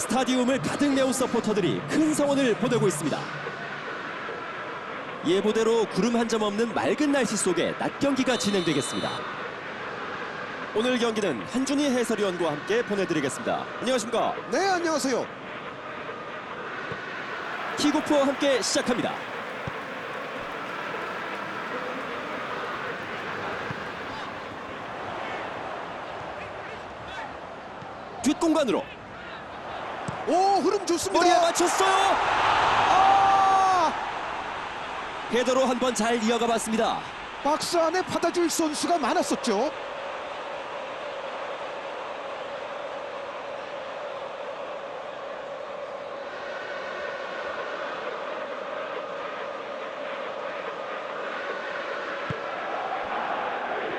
스타디움을 가득 메운 서포터들이 큰 성원을 보내고 있습니다. 예보대로 구름 한 점 없는 맑은 날씨 속에 낮 경기가 진행되겠습니다. 오늘 경기는 한준희 해설위원과 함께 보내드리겠습니다. 안녕하십니까? 네, 안녕하세요. 킥오프와 함께 시작합니다. 뒷공간으로 오, 흐름 좋습니다. 머리에 맞췄어요. 아! 헤더로 한 번 잘 이어가 봤습니다. 박스 안에 받아줄 선수가 많았었죠.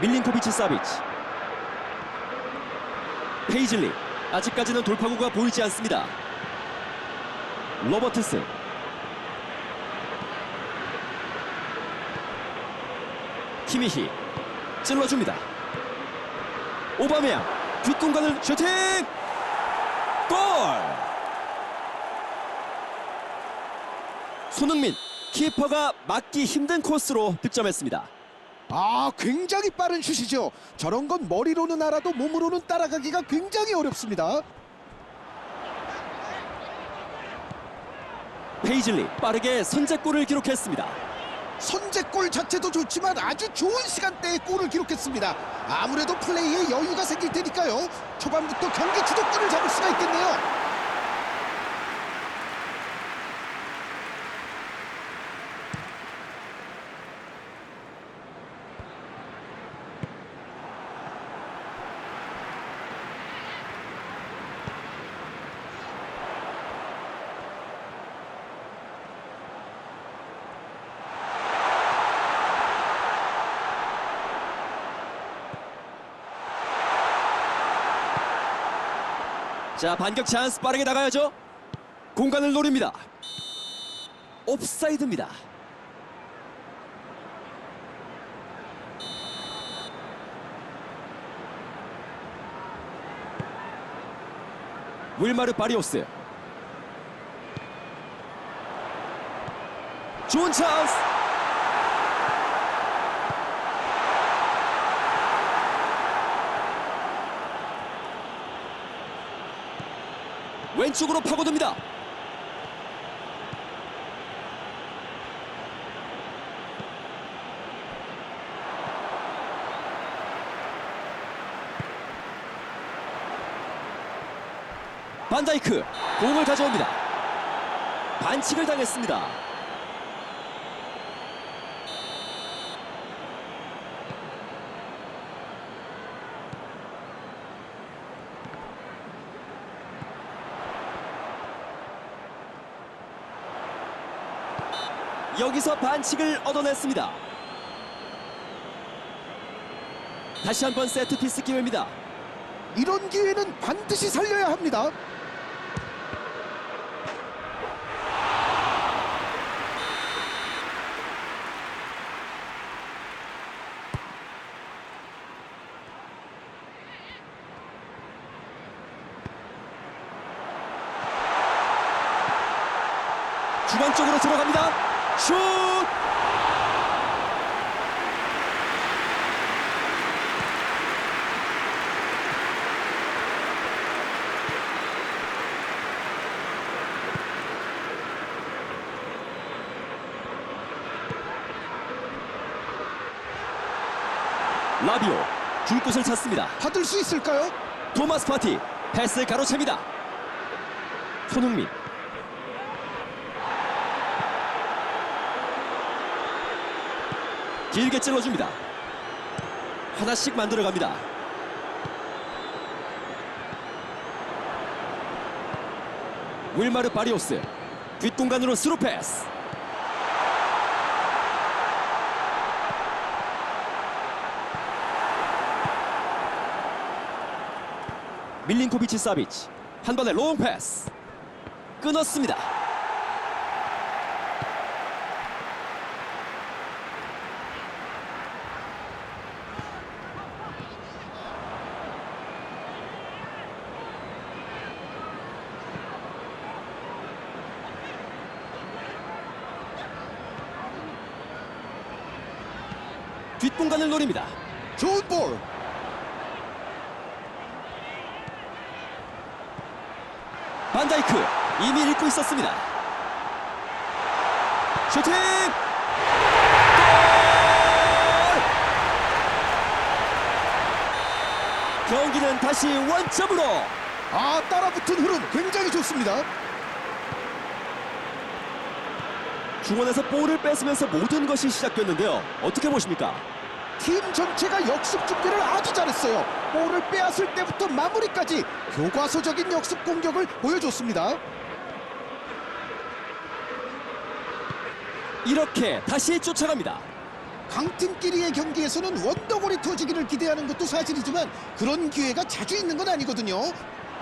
밀린코비치 사비치 페이즐리 아직까지는 돌파구가 보이지 않습니다. 로버트스. 키미히. 찔러줍니다. 오바메양. 뒷공간을 슈팅! 골! 손흥민 키퍼가 막기 힘든 코스로 득점했습니다 아, 굉장히 빠른 슛이죠. 저런 건 머리로는 알아도 몸으로는 따라가기가 굉장히 어렵습니다. 페이즐리 빠르게 선제골을 기록했습니다. 선제골 자체도 좋지만 아주 좋은 시간대에 골을 기록했습니다. 아무래도 플레이에 여유가 생길 테니까요. 초반부터 경기 주도권을 잡을 수가 있겠네요. 자 반격 찬스 빠르게 나가야죠. 공간을 노립니다. 옵사이드입니다. 윌마르 바리오스 좋은 찬스 왼쪽으로 파고듭니다. 반다이크 공을 가져옵니다. 반칙을 당했습니다. 여기서 반칙을 얻어냈습니다. 다시 한번 세트피스 기회입니다. 이런 기회는 반드시 살려야 합니다. 중앙 쪽으로 들어갑니다. 슛! 라비오 줄 곳을 찾습니다. 받을 수 있을까요? 토마스 파티 패스 가로챕니다. 손흥민 길게 찔러줍니다. 하나씩 만들어갑니다. 윌마르 바리오스 뒷공간으로 스루 패스. 밀린코비치 사비치 한 번에 롱 패스 끊었습니다. 공간을 노립니다. 좋은 볼. 반다이크 이미 읽고 있었습니다. 슈팅! 골! 경기는 다시 원점으로 아 따라붙은 흐름 굉장히 좋습니다. 중원에서 볼을 뺏으면서 모든 것이 시작됐는데요. 어떻게 보십니까? 팀 전체가 역습 준비를 아주 잘했어요. 볼을 빼앗을 때부터 마무리까지 교과서적인 역습 공격을 보여줬습니다. 이렇게 다시 쫓아갑니다. 강팀끼리의 경기에서는 원더골이 터지기를 기대하는 것도 사실이지만 그런 기회가 자주 있는 건 아니거든요.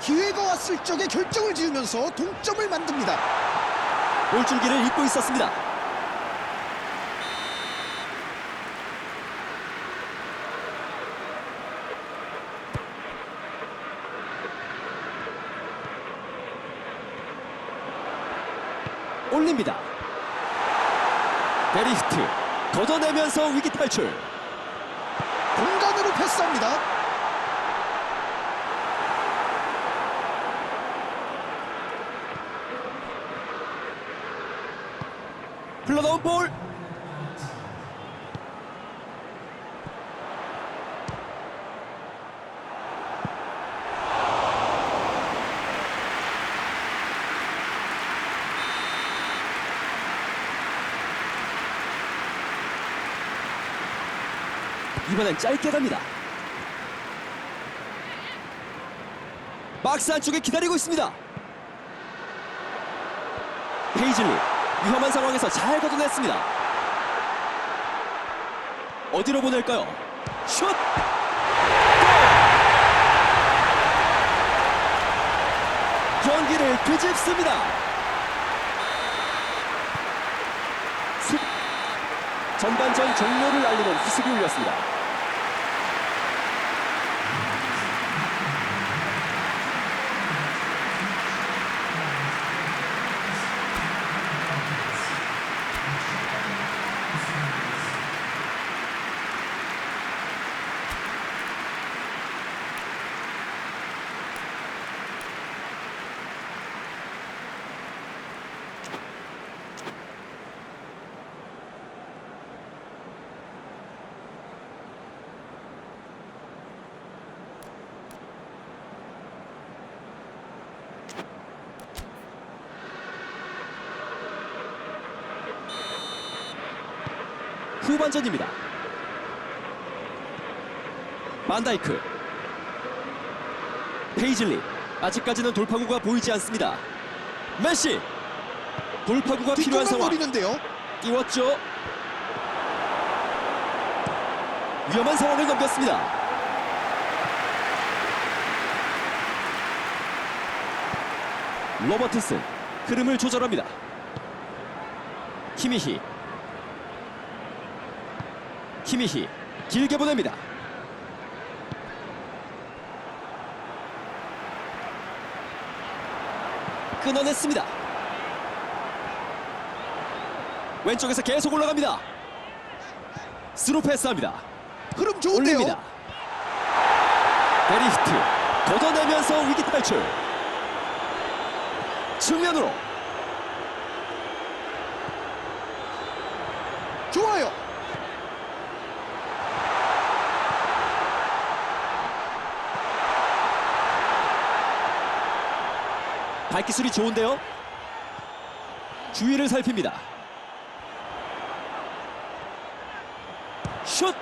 기회가 왔을 적에 결정을 지으면서 동점을 만듭니다. 볼줄기를 잊고 있었습니다. 올립니다. 베리히트 걷어내면서 위기 탈출. 공간으로 패스합니다. 흘러나온 볼. 이번엔 짧게 갑니다. 박스 안쪽에 기다리고 있습니다. 페이즐리 위험한 상황에서 잘 걷어냈습니다. 어디로 보낼까요? 슛! 골! 경기를 뒤집습니다. 수... 전반전 종료를 알리는 후식이 울렸습니다. 후반전입니다. 반다이크 페이즐리 아직까지는 돌파구가 보이지 않습니다. 메시 돌파구가 필요한 상황 노리는데요. 띄웠죠. 위험한 상황을 넘겼습니다. 로버트슨 흐름을 조절합니다. 키미히 키미히 길게 보냅니다. 끊어냈습니다. 왼쪽에서 계속 올라갑니다. 스루 패스합니다. 흐름 좋은데요. 올립니다. 베리히트 걷어내면서 위기 탈출. 측면으로 좋아요. 발기술이 좋은데요. 주위를 살핍니다. 슛!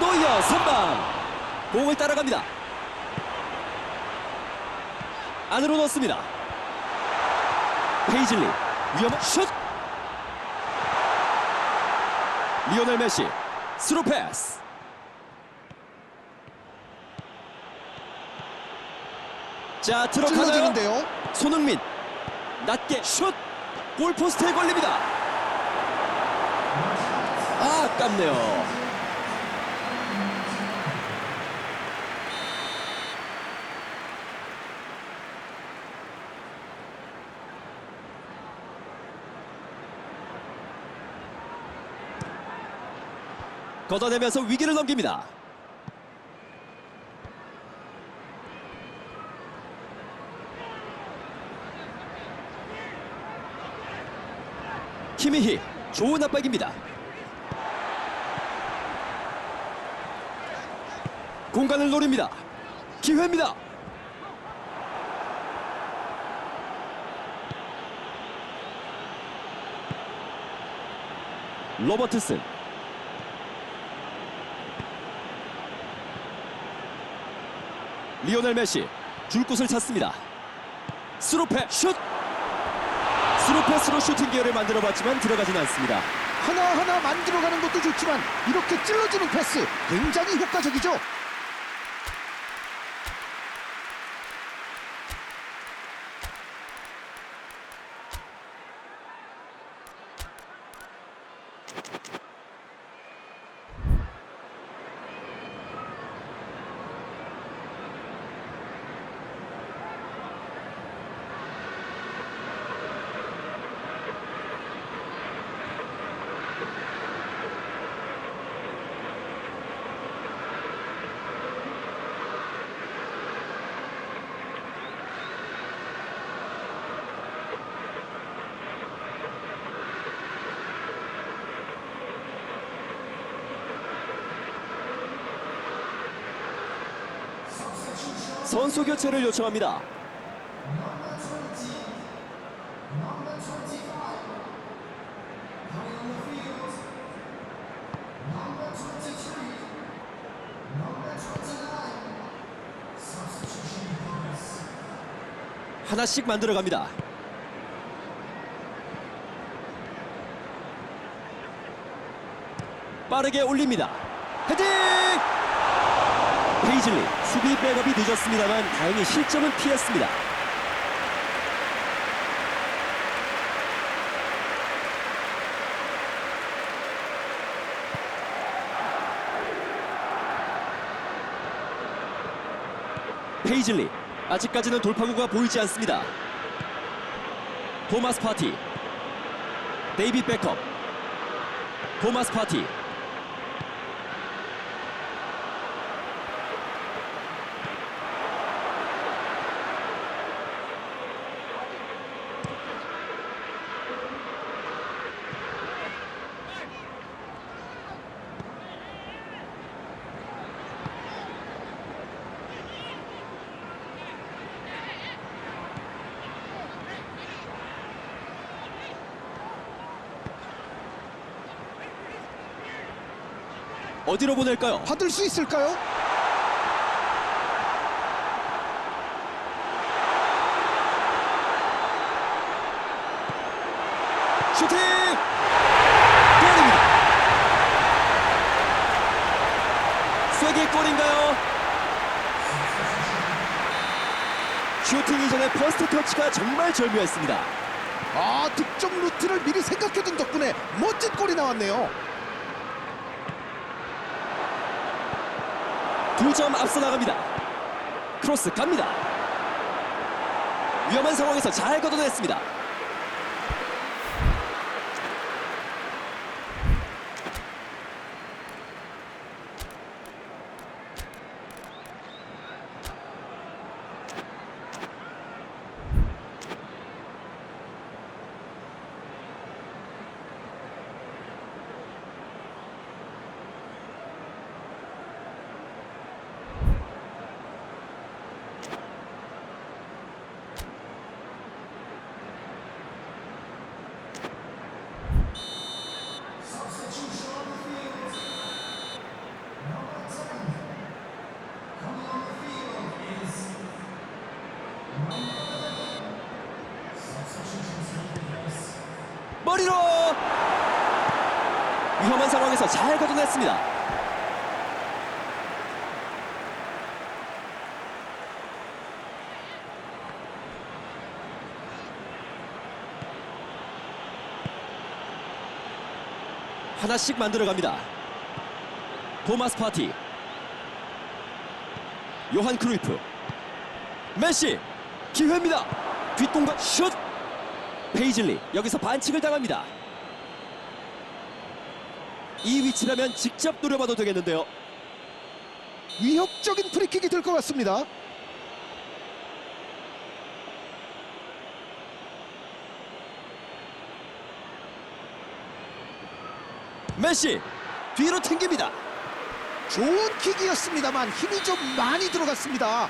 노이어 선방! 공을 따라갑니다. 안으로 넣습니다. 페이즐리 위험한 슛! 리오넬 메시 스루 패스 자 들어가나요? 찔러주는데요. 손흥민 낮게 슛 골포스트에 걸립니다 아 아깝네요 걷어내면서 위기를 넘깁니다. 키미히 좋은 압박입니다. 공간을 노립니다. 기회입니다. 로버트슨 리오넬 메시 줄 곳을 찾습니다. 스루페 슛! 스루페스로 슈팅 기회를 만들어봤지만 들어가진 않습니다. 하나하나 만들어가는 것도 좋지만 이렇게 찔러주는 패스 굉장히 효과적이죠. 선수 교체를 요청합니다. 하나씩 만들어 갑니다. 빠르게 올립니다. 헤딩! 페이즐리 수비 백업이 늦었습니다만 다행히 실점은 피했습니다. 페이즐리 아직까지는 돌파구가 보이지 않습니다. 토마스 파티 데이비 백업 토마스 파티 어디로 보낼까요? 받을 수 있을까요? 슈팅! 골입니다. 쐐기 골인가요? 슈팅 이전의 퍼스트 터치가 정말 절묘했습니다. 아 득점 루트를 미리 생각해둔 덕분에 멋진 골이 나왔네요. 두 점 앞서 나갑니다. 크로스 갑니다. 위험한 상황에서 잘 걷어냈습니다. 머리로 위험한 상황에서 잘 걷어냈습니다. 하나씩 만들어갑니다. 토마스 파티, 요한 크루이프, 메시 기회입니다. 뒷공간 슛. 페이즐리 여기서 반칙을 당합니다. 이 위치라면 직접 노려봐도 되겠는데요. 위협적인 프리킥이 될 것 같습니다. 메시 뒤로 튕깁니다. 좋은 킥이었습니다만 힘이 좀 많이 들어갔습니다.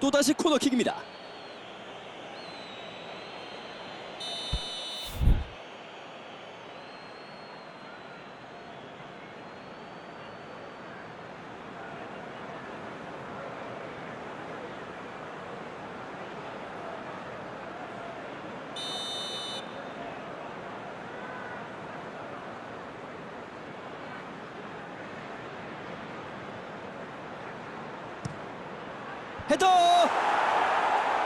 또다시 코너킥입니다. 헤더!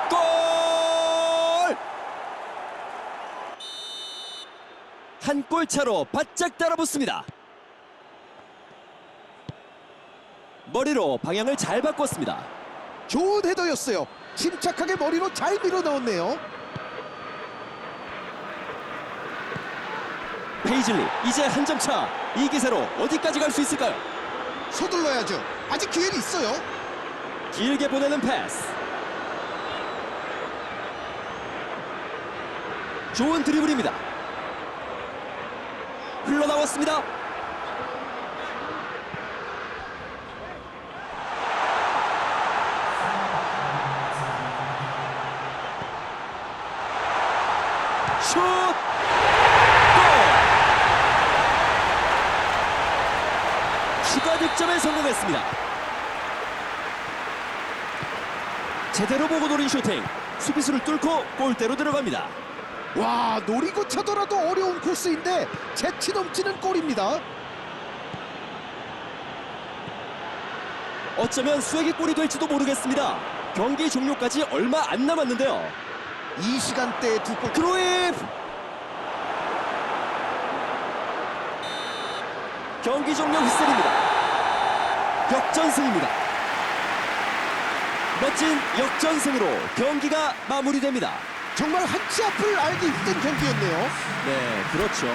골! 한 골 차로 바짝 따라붙습니다. 머리로 방향을 잘 바꿨습니다. 좋은 헤더였어요. 침착하게 머리로 잘 밀어 넣었네요. 페이즐리 이제 한 점 차. 이 기세로 어디까지 갈 수 있을까요? 서둘러야죠. 아직 기회는 있어요. 길게 보내는 패스. 좋은 드리블입니다. 흘러나왔습니다. 슛! 골! 추가 득점에 성공했습니다. 제대로 보고 노린 슈팅. 수비수를 뚫고 골대로 들어갑니다. 와 노리고 차더라도 어려운 코스인데 재치 넘치는 골입니다. 어쩌면 수액의 골이 될지도 모르겠습니다. 경기 종료까지 얼마 안 남았는데요. 이 시간대에 두 골. 크로입 경기 종료 휘슬입니다. 역전승입니다 멋진 역전승으로 경기가 마무리됩니다 정말 한치 앞을 알기 힘든 경기였네요. 네 그렇죠